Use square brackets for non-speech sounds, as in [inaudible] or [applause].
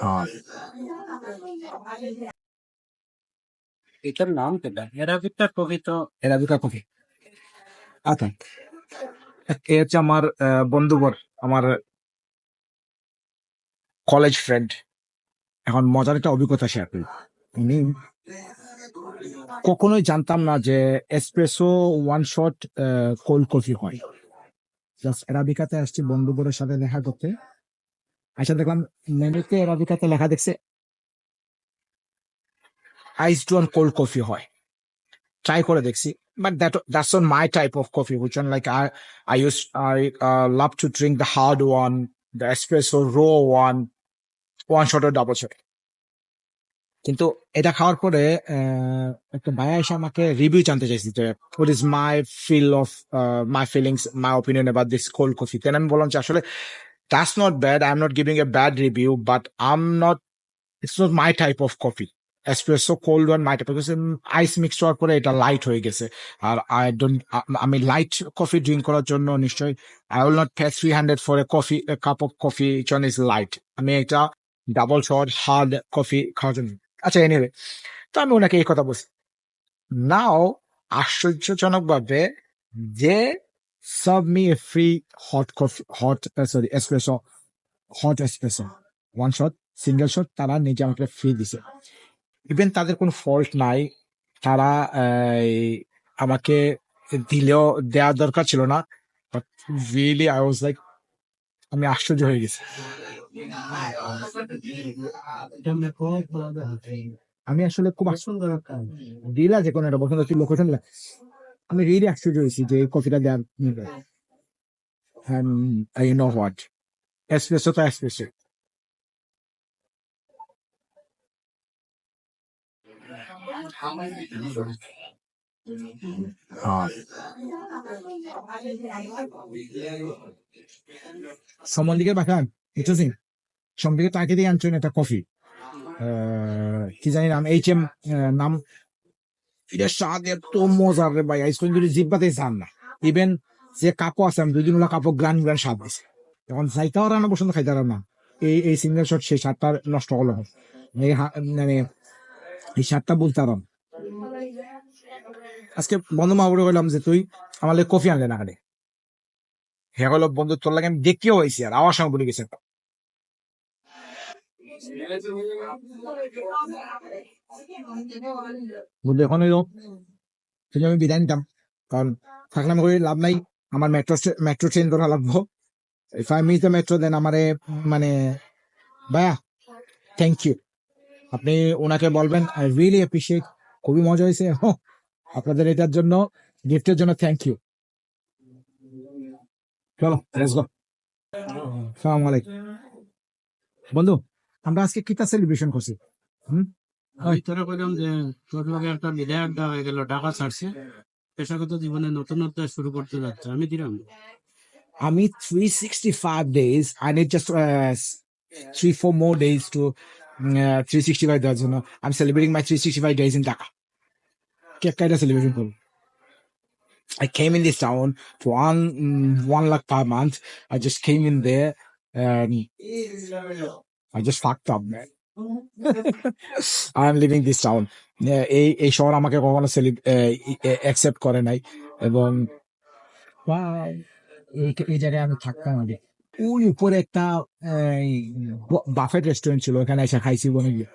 হ্যাঁ এটার নাম কেটা এরাবিকটা কবি তো এরাবিকা কফি আচ্ছা। এ হচ্ছে আমার আহ, বন্ধুবর আমার কলেজ ফ্রেন্ড এখন মজার একটা অভিজ্ঞতা শেয়ার করি। উনি কখনোই জানতাম না যে espresso one shot cold coffee হয়। জাস্ট এরাবিকাতে আসছি বন্ধুবরের সাথে দেখা করতে। আচ্ছা দেখলাম মেনুতে এরাবিকাতে লেখা দেখছে আইস ওয়ান কোল্ড কফি হয়। ট্রাই করে দেখছি but that that's on my type of coffee which on like I I use I love to drink the hard one the espresso raw one one shot double shot কিন্তু এটা খাওয়ার পরে একটা ভাইয়া এসে আমাকে রিভিউ জানতে চাইছি যে what is my feel of my feelings my opinion about this cold coffee then আমি বললাম যে, আসলে that's not bad, i'm not giving a bad review, but i'm not, it's not my type of coffee. Espresso cold one, my type because ice mix হওয়ার পরে এটা light হয়ে গেছে। আর আই ডোন্ট আমি লাইট কফি ড্রিঙ্ক করার জন্য নিশ্চয়ই I will not pay three hundred for a coffee cup of coffee which is light আমি এটা ডাবল শট হার্ড কফি খাওয়ার জন্য। আচ্ছা এনিওয়ে তো আমি ওনাকে এই কথা বলছি। নাও আশ্চর্যজনক ভাবে যে serve me free hot coffee hot sorry espresso hot espresso one shot single shot তারা নিজে আমাকে ফ্রি দিছে। ইভেন তাদের কোনো ফল্ট নাই, তারা আমাকে দিলেও, দেওয়ার দরকার ছিল না but really I was like আমি আশ্চর্য হয়ে গেছি। আমি আসলে খুব একটা ডিল আছে কোনো একটা বসন্ত তুই লোকেশন আমি রিয়েলি আশ্চর্য হয়েছি যে কফিটা দেওয়ার হ্যাঁ আই নো হোয়াট এসপ্রেসো তো এসপ্রেসো হ্যাঁ সমন্দিকে পাঠান এটা সিং তাকে দিয়ে আনছেন একটা কফি। কি জানি নাম এইচ এম নাম। এটা স্বাদ এত মজার রে ভাই, আইসক্রিম যদি জিব্বাতে চান না। ইভেন যে কাপো আছে, আমি দুদিন হলো কাপো গ্রান গ্রান স্বাদ দিছে এখন যাইতেও রান্না পছন্দ, খাইতে না। এই এই সিঙ্গেল শট সেই স্বাদটা নষ্ট হলো। হা- মানে এই স্বাদটা বলতে পারলাম আজকে বন্ধু মা বলে গেলাম যে, তুই আমার কফি আনলে না খালি হে হলো, বন্ধু, তোর লাগে আমি দেখিও হয়েছি আর আমার সঙ্গে বলে গেছে বন্ধু এখন হইল সেই আমি বিদায় নিতাম, কারণ থাকলাম করে লাভ নাই, আমার মেট্রো মেট্রো ট্রেন ধরা লাগবো। If I miss the metro then আমারে মানে ভাইয়া থ্যাংক ইউ আপনি ওনাকে বলবেন আই রিয়েলি অ্যাপ্রিসিয়েট খুবই মজা হয়েছে আপনাদের এটার জন্য গিফটের জন্য থ্যাংক ইউ চলো লেটস গো সালাম আলাইকুম। বন্ধু আমরা আজকে কিতা সেলিব্রেশন করছি? ভিতরে কইলাম যে তোর লগে একটা আমি দিলাম আমি 365 days I need just 3 4 more days to 365 days days in Dhaka কে কাইটা সেলিব্রেশন করব? I came in this town for one, mm, one lakh per month. I just came in there and I just fucked up man. [laughs] I'm living this town. Yeah, এই এই শহর আমাকে কখনো accept করে নাই। এবং এই জায়গায় আমি থাকতাম আগে। ওই উপরে একটা বাফেট রেস্টুরেন্ট ছিল ওখানে এসে খাইছি বনে গিয়ে।